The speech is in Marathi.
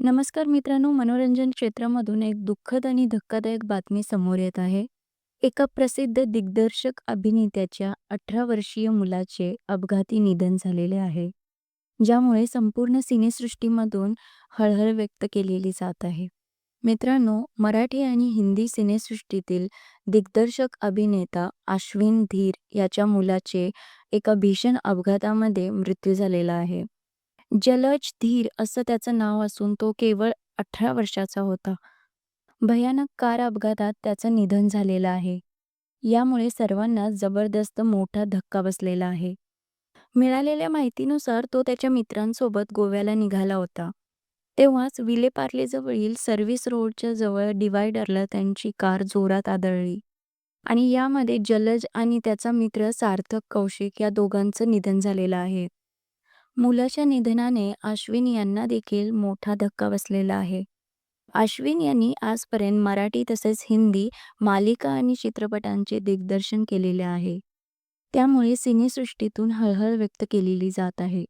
नमस्कार मित्रांनो, मनोरंजन क्षेत्रामधून एक दुःखद आणि धक्कादायक बातमी समोर येत आहे. एका प्रसिद्ध दिग्दर्शक अभिनेत्याच्या 18 वर्षीय मुलाचे अपघाती निधन झालेले आहे. ज्यामुळे संपूर्ण सिनेसृष्टीमधून हळहळ व्यक्त केलेली जात आहे. मित्रांनो, मराठी आणि हिंदी सिनेसृष्टीतील दिग्दर्शक अभिनेता अश्विन धीर याच्या मुलाचे एका भीषण अपघातामध्ये मृत्यू झालेला आहे. जलज धीर असं त्याचं नाव असून तो केवळ 18 वर्षाचा होता. भयानक कार अपघातात त्याचं निधन झालेलं आहे. यामुळे सर्वांना जबरदस्त मोठा धक्का बसलेला आहे. मिळालेल्या माहितीनुसार तो त्याच्या मित्रांसोबत गोव्याला निघाला होता. तेव्हाच विलेपार्लेजवळील सर्व्हिस रोडच्या जवळ डिवायडरला त्यांची कार जोरात आदळली आणि यामध्ये जलज आणि त्याचा मित्र सार्थक कौशिक या दोघांचं निधन झालेलं आहे. मुलाच्या निधनाने अश्विन यांना देखील मोठा धक्का बसलेला आहे. अश्विन यांनी आजपर्यंत मराठी तसेच हिंदी मालिका आणि चित्रपटांचे दिग्दर्शन केलेले आहे. त्यामुळे सिनेसृष्टीतून हळहळ व्यक्त केलेली जात आहे.